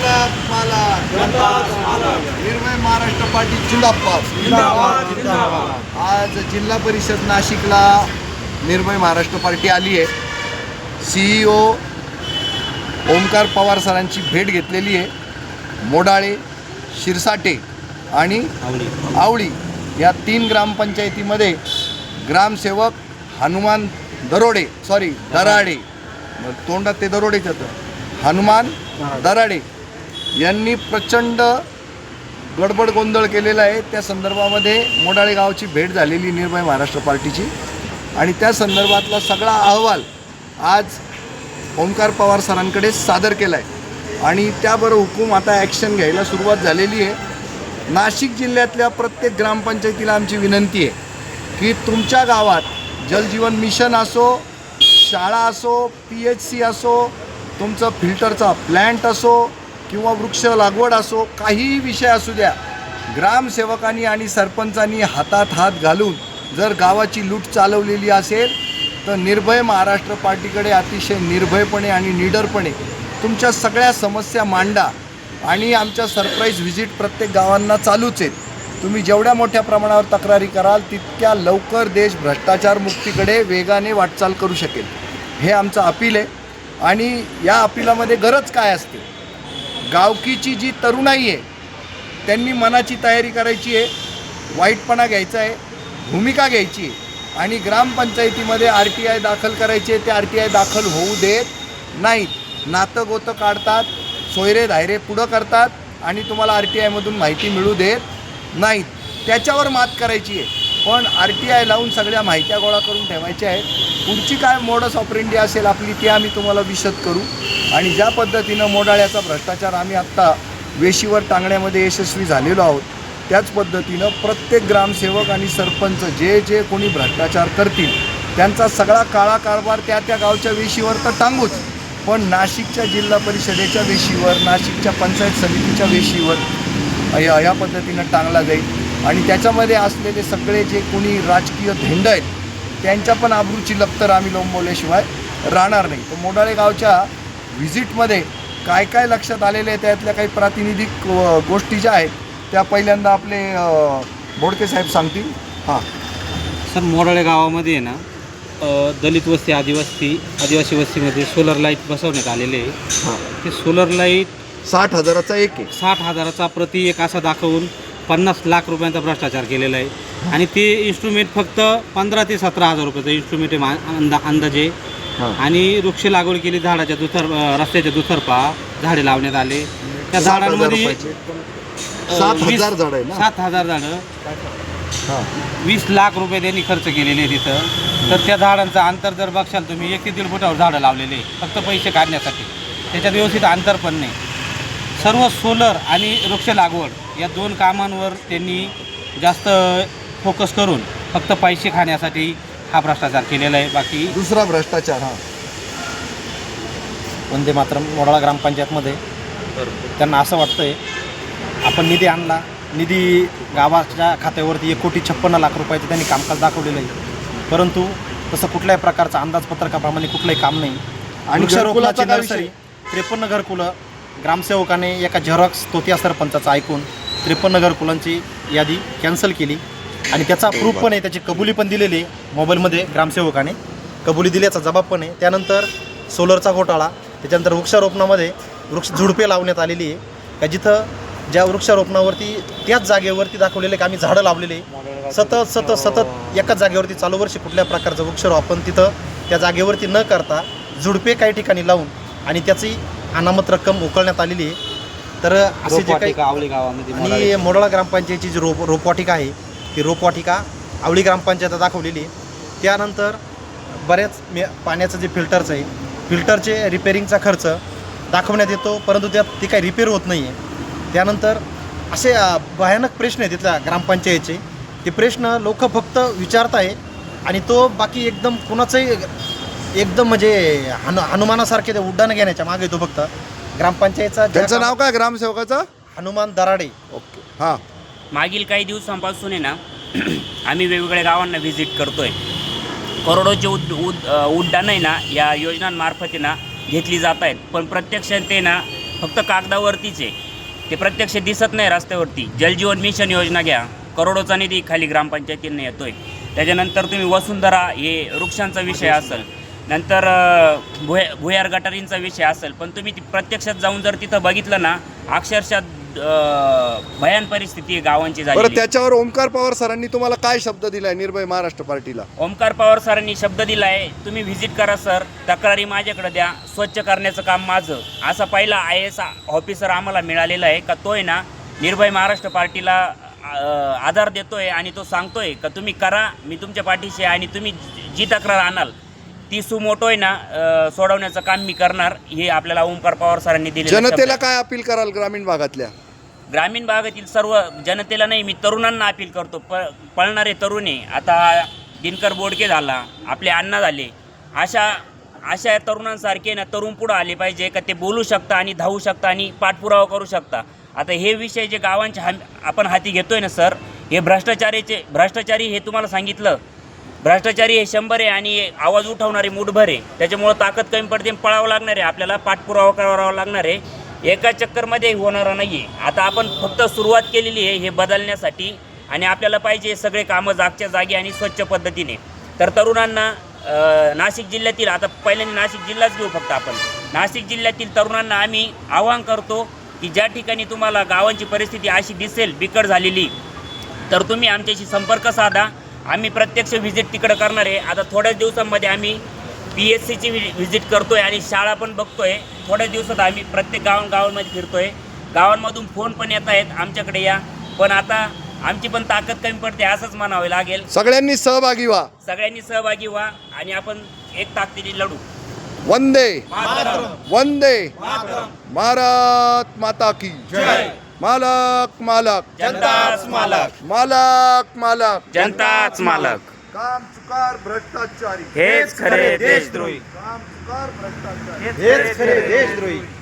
मालक मालक निर्भय महाराष्ट्र जिंदाबाद. आज जिल्हा परिषद नाशिकला निर्भय महाराष्ट्र पार्टी आली आहे. सीईओ ओमकार पवार सरांची भेट घेतलेली आहे. मोडाळे शिरसाटे आणि आवळी. या तीन ग्रामपंचायतीमध्ये ग्रामसेवक हनुमान दरोडे सॉरी दराडे. तोंडात ते दरोडेच येतं. हनुमान दराडे. यांनी प्रचंड गडबड गोंधळ केलेला आहे. त्या संदर्भामध्ये मोडाळे गावाची भेट झालेली निर्भय महाराष्ट्र पार्टीची. आणि त्या संदर्भातला सगळा अहवाल आज ओंकार पवार सरांकडे सादर केला आहे आणि त्याबरोबर हुकूम आता ॲक्शन घ्यायला सुरुवात झालेली आहे. नाशिक जिल्ह्यातल्या प्रत्येक ग्रामपंचायतीला आमची विनंती आहे की तुमच्या गावात जलजीवन मिशन असो शाळा असो पी एच सी असो तुमचं फिल्टरचा प्लॅन्ट असो किंवा वृक्ष लागवड असो काहीही विषय असू द्या ग्रामसेवकांनी आणि सरपंचांनी हातात हात घालून जर गावाची लूट चालवलेली असेल तर निर्भय महाराष्ट्र पार्टीकडे अतिशय निर्भयपणे आणि निडरपणे तुमच्या सगळ्या समस्या मांडा आणि आमच्या सरप्राईज व्हिजिट प्रत्येक गावांना चालूच आहेत. तुम्ही जेवढ्या मोठ्या प्रमाणावर तक्रारी कराल तितक्या लवकर देश भ्रष्टाचार मुक्तीकडे वेगाने वाटचाल करू शकेल. हे आमचं अपील आहे. आणि या अपिलामध्ये गरज काय असते? गावकीची जी तरुणाई आहे त्यांनी मनाची तयारी करायची आहे वाईटपणा घ्यायचा आहे भूमिका घ्यायची आहे आणि ग्रामपंचायतीमध्ये आर टी आय दाखल करायचे ते आर टी आय दाखल होऊ देत नाहीत. नातं गोतं काढतात सोयरे धायरे पुढं करतात आणि तुम्हाला आर टी आयमधून माहिती मिळू देत नाहीत. त्याच्यावर मात करायची आहे. पण आर टी आय लावून सगळ्या माहित्या गोळा करून ठेवायच्या आहेत. पुढची काय मोडस ऑपरेंडी असेल आपली ती आम्ही तुम्हाला विशद करू. आणि ज्या पद्धतीनं मोडाळ्याचा भ्रष्टाचार आम्ही आत्ता वेशीवर टांगण्यामध्ये यशस्वी झालेलो आहोत त्याच पद्धतीनं प्रत्येक ग्रामसेवक आणि सरपंच जे जे कोणी भ्रष्टाचार करतील त्यांचा सगळा काळा कारभार त्या त्या गावच्या वेशीवर तर टांगूच. पण नाशिकच्या जिल्हा परिषदेच्या वेशीवर नाशिकच्या पंचायत समितीच्या वेशीवर या या पद्धतीनं टांगला जाईल. आणि त्याच्यामध्ये असलेले सगळे जे कोणी राजकीय धेंड आहेत त्यांच्या पण आबरूची लप्तर आम्ही लोंबवल्याशिवाय राहणार नाही. तर मोडाळे गावच्या व्हिजिटमध्ये काय काय लक्षात आलेले आहे त्यातल्या काही प्रातिनिधिक गोष्टी ज्या आहेत त्या पहिल्यांदा आपले बोडके साहेब सांगतील. हां. सर मोडाळे गावामध्ये ना दलित वस्ती आदिवासी आदिवासी वस्तीमध्ये सोलर लाइट बसवण्यात आलेले आहे. हां. ते सोलर लाइट साठ हजाराचा एक आहे. साठ हजाराचा प्रति एक असा दाखवून पन्नास लाख रुपयांचा भ्रष्टाचार केलेला आहे. आणि ते इन्स्ट्रुमेंट फक्त पंधरा ते सतरा हजार रुपयाचं इन्स्ट्रुमेंट आहे मा- अंदा अंदाजे. आणि वृक्ष लागवड केली झाडाच्या दुथर अ, रस्त्याच्या दुथरपा झाडे लावण्यात आले. त्या सात हजार झाडांमध्ये रुपयाचे. अ, सात वीस- हजार झाड आहे ना? सात हजार झाडं. हां. वीस लाख रुपये त्यांनी खर्च केलेले आहे तिथं तर त्या झाडांचं अंतर जर बघशाल तुम्ही एक ते दीड फुटावर झाडं लावलेले आहे, फक्त पैसे काढण्यासाठी. त्याच्यात व्यवस्थित अंतर पण नाही. सर्व सोलर आणि वृक्ष लागवड या दोन कामांवर त्यांनी जास्त फोकस करून फक्त पैसे खाण्यासाठी हा भ्रष्टाचार केलेला आहे. बाकी दुसरा भ्रष्टाचार हां. वंदे मातरम मोडाळा ग्रामपंचायतमध्ये. त्यांना असं वाटतंय आपण निधी आणला निधी गावाच्या खात्यावरती एक कोटी छप्पन्न लाख रुपयाचं त्यांनी कामकाज दाखवलेलं आहे. परंतु तसं कुठल्याही प्रकारचं अंदाजपत्रकाप्रमाणे कुठलंही काम नाही. आणि वृक्षारोपणाची नर्सरी त्रेपन्न घरकुलं ग्रामसेवकाने एका झेरॉक्स तोतिया सरपंचाचं ऐकून त्रेपन्न घरकुलांची यादी कॅन्सल केली. आणि त्याचा प्रूफ पण आहे त्याची कबुली पण दिलेली आहे मोबाईलमध्ये ग्रामसेवकाने. कबुली दिल्याचा जबाब पण आहे. त्यानंतर सोलरचा घोटाळा त्याच्यानंतर वृक्षारोपणामध्ये वृक्ष झुडपे लावण्यात आलेली आहे. का जिथं ज्या वृक्षारोपणावरती त्याच जागेवरती दाखवलेले की आम्ही झाडं लावलेले सतत सतत सतत एकाच जागेवरती चालू वर्षी कुठल्या प्रकारचं वृक्षारोपण तिथं त्या जागेवरती न करता झुडपे काही ठिकाणी लावून आणि त्याची अनामत रक्कम उकळण्यात आलेली आहे. तर असे जे काही रोपवाटिका आवळी गावामध्ये आणि मोडाळे. मोडाळा ग्रामपंचायतीची जी रोप रोपवाटिका आहे ती रोपवाटिका आवळी ग्रामपंचायत दाखवलेली आहे. त्यानंतर बऱ्याच मे पाण्याचं जे फिल्टरचं आहे फिल्टरचे रिपेरिंगचा खर्च दाखवण्यात येतो परंतु त्यात ती काही रिपेअर होत नाही आहे. त्यानंतर असे अ, भयानक प्रश्न आहे तिथल्या ग्रामपंचायतचे. ते प्रश्न लोक फक्त विचारत आहे आणि तो बाकी एकदम कुणाचंही एकदम म्हणजे हनु हनुमानासारखे ते उड्डाणं घेण्याच्या मागे येतो फक्त. ग्रामपंचायतचा त्यांचं नाव काय? ग्रामसेवकाचं? हनुमान दराडे. ओके. हां. मागील काही दिवसांपासून आहे ना आम्ही वेगवेगळ्या गावांना व्हिजिट करतोय. करोडोचे उद उद उड्डाणं आहे ना या योजनांमार्फत आहे ना घेतली जात आहेत. पण प्रत्यक्षात ते ना फक्त कागदावरतीच आहे. ते प्रत्यक्ष दिसत नाही रस्त्यावरती. जलजीवन मिशन योजना घ्या. करोडोचा निधी खाली ग्रामपंचायतींना येतोय. त्याच्यानंतर तुम्ही वसुंधरा हे वृक्षांचा विषय असेल. नंतर भुया भुयार गटारींचा विषय असेल पण तुम्ही ती प्रत्यक्षात जाऊन जर तिथं बघितलं ना अक्षरशः भयान परिस्थिती आहे गावांची बरं झाली त्याच्यावर ओमकार पवार सरांनी तुम्हाला काय शब्द दिलाय निर्भय महाराष्ट्र पार्टीला? ओमकार पवार सरांनी शब्द दिलाय तुम्ही व्हिजिट करा सर तक्रारी माझ्याकडे द्या. स्वच्छ करण्याचं काम माझं. असा पहिला आय एस ऑफिसर आम्हाला मिळालेला आहे का तो आहे ना निर्भय महाराष्ट्र पार्टीला अ, आधार देतोय आणि तो सांगतोय का तुम्ही करा मी तुमच्या पाठीशी आहे आणि तुम्ही जी तक्रार आणाल ती सुमोटो आहे ना सोडवण्याचं काम मी करणार हे आपल्याला ओमकार पवार सरांनी दिले जनतेला काय अपील कराल ग्रामीण भागातल्या? ग्रामीण भागातील सर्व जनतेला नाही मी तरुणांना अपील करतो. प पळणारे तरुणी आता दिनकर बोडके झाला आपले अण्णा झाले. अशा अशा तरुणांसारखे ना तरुण पुढं आले पाहिजे का ते बोलू शकता आणि धावू शकता आणि पाठपुरावा करू शकता. आता हे विषय जे गावांच्या हम आपण हाती घेतोय ना सर हे भ्रष्टाचारीचे भ्रष्टाचारी हे तुम्हाला सांगितलं. भ्रष्टाचारी हे शंभर आहे आणि आवाज उठवणारे मुठभर आहे. त्याच्यामुळं ताकद कमी पडते पळावं लागणार आहे. आपल्याला पाठपुरावा करावा लागणार आहे. एका चक्करमध्ये होणारा नाही आहे आता आपण फक्त सुरुवात केलेली आहे हे बदलण्यासाठी आणि आपल्याला पाहिजे सगळे कामं जागच्या जागी आणि स्वच्छ पद्धतीने. तर तरुणांना नाशिक जिल्ह्यातील आता पहिल्यांदा नाशिक जिल्हाच घेऊ फक्त आपण. नाशिक जिल्ह्यातील तरुणांना आम्ही आवाहन करतो की ज्या ठिकाणी तुम्हाला गावांची परिस्थिती अशी दिसेल बिकट झालेली तर तुम्ही आमच्याशी संपर्क साधा. आम्ही प्रत्यक्ष व्हिजिट तिकडं करणार आहे. आता थोड्याच दिवसांमध्ये आम्ही पी एस सीची व्हिजिट करतोय आणि शाळा पण बघतोय. थोड्याच दिवसात आम्ही प्रत्येक गाव गावांमध्ये फिरतोय. गावांमधून फोन पण येत आहेत आमच्याकडे या. पण आता आमची पण ताकद कमी पडते असंच म्हणावं लागेल. सगळ्यांनी सहभागी व्हा. सगळ्यांनी सहभागी व्हा आणि आपण एक ताकदीने लढू. वंदे. वंदे. भारत माता की मालक मालक. जनताच मालक. मालक मालक. जनताच मालक. काम चुकार भ्रष्टाचारी. हेच खरे देशद्रोही. काम चुकार भ्रष्टाचारी. हेच खरे देशद्रोही.